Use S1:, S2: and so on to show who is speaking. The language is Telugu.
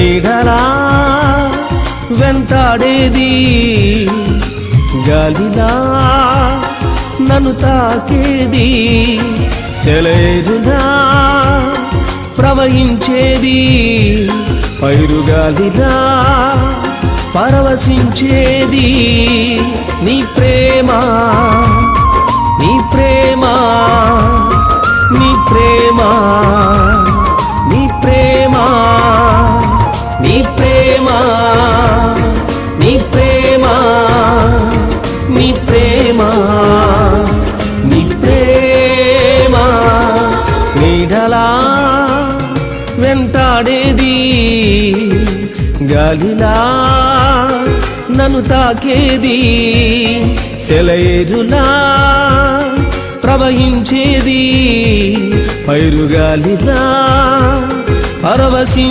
S1: నీడలా వెంటాడేది గాలిలా నన్ను తాకేది సెలైరునా ప్రవహించేది పైరుగాలిలా పరవశించేది నీ ప్రేమ ప్రేమ నీ ప్రేమ నీ ప్రేమ నీ ప్రేమ. నీడలా వెంటాడేది గాలిలా నన్ను తాకేది సెలయేరులా ప్రవహించేది పైరుగాలిలా పరవశి